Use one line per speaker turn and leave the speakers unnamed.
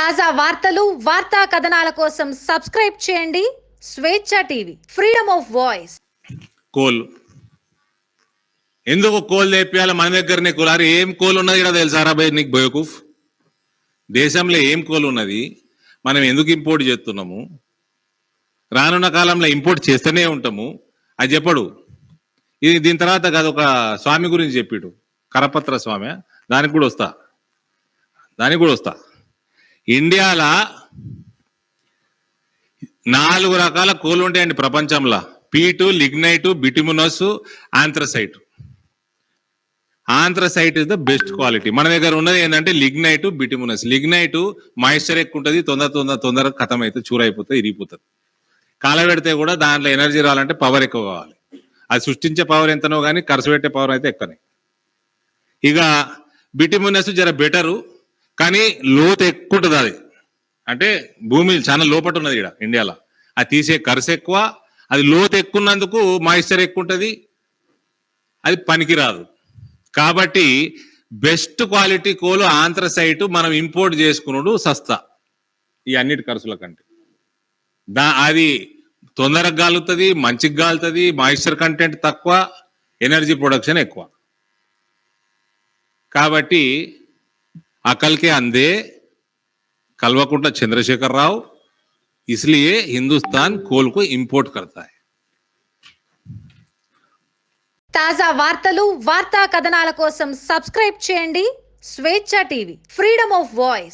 తాజా వార్తలు వార్తా కథనాల కోసం సబ్స్క్రైబ్ చేయండి. Swecha TV freedom of voice.
Coal. ఎందుకు కోల్ తెప్పియాలి మన దగ్గరనే కోల్ అరే ఏం కోల్ ఉన్నది ఇక్కడ తెలుసారా భయ్ నీకు బయోకూఫ్ దేశంలో ఏం కోల్ ఉన్నది? మనం ఎందుకు ఇంపోర్ట్ చేస్తున్నాము? రానున్న కాలంలో ఇంపోర్ట్ చేస్తూనే ఉంటాము. అది చెప్పడు. ఇది దీని తర్వాత కాదు ఒక స్వామి గురించి చెప్పిడు. కరపత్ర స్వామి దానికి కూడా వస్తా. దానికి కూడా వస్తా. ఇండియాలో నాలుగు రకాల కోళ్ళు ఉంటాయండి ప్రపంచంలో. Peat lignite bituminous anthracite anthracite is the best quality మన దగ్గర ఉన్నది ఏంటంటే లిగ్నైట్ బిటిమునస్ లిగ్నైట్ మాయిశ్చర్ ఎక్కువ ఉంటుంది తొందర తొందర తొందరగా ఖతం అయితే చూరైపోతుంది ఇరిగిపోతుంది కాలబెడితే కూడా దాంట్లో ఎనర్జీ రావాలంటే పవర్ ఎక్కువ కావాలి. అది సృష్టించే పవర్ ఎంతనో కానీ ఖర్చు పెట్టే పవర్ అయితే ఎక్కువనే. ఇక బిటిమునస్ జర బెటరు కానీ లోతు ఎక్కువ ఉంటుంది అది. అంటే భూమి చాలా లోపట ఉన్నది ఇక్కడ ఇండియాలో. అది తీసే ఖర్చు ఎక్కువ అది లోతు ఎక్కున్నందుకు మాయిశ్చర్ ఎక్కువ ఉంటుంది అది పనికిరాదు. కాబట్టి బెస్ట్ క్వాలిటీ కోలు ఆంధ్రసైట్ మనం ఇంపోర్ట్ చేసుకున్నాడు సస్తా ఈ అన్నిటి ఖర్చుల కంటే. దా అది తొందరగా గాలుతుంది మంచిగా గాలుతుంది మాయిశ్చర్ కంటెంట్ తక్కువ ఎనర్జీ ప్రొడక్షన్ ఎక్కువ. కాబట్టి अकल के अंधे कलवाकुंटा चंद्रशेखर राव इसलिए हिंदुस्तान कोल को इंपोर्ट करता है
తాజా వార్తలు వార్తా కథనాల కోసం సబ్స్క్రైబ్ చేయండి Swecha TV freedom of voice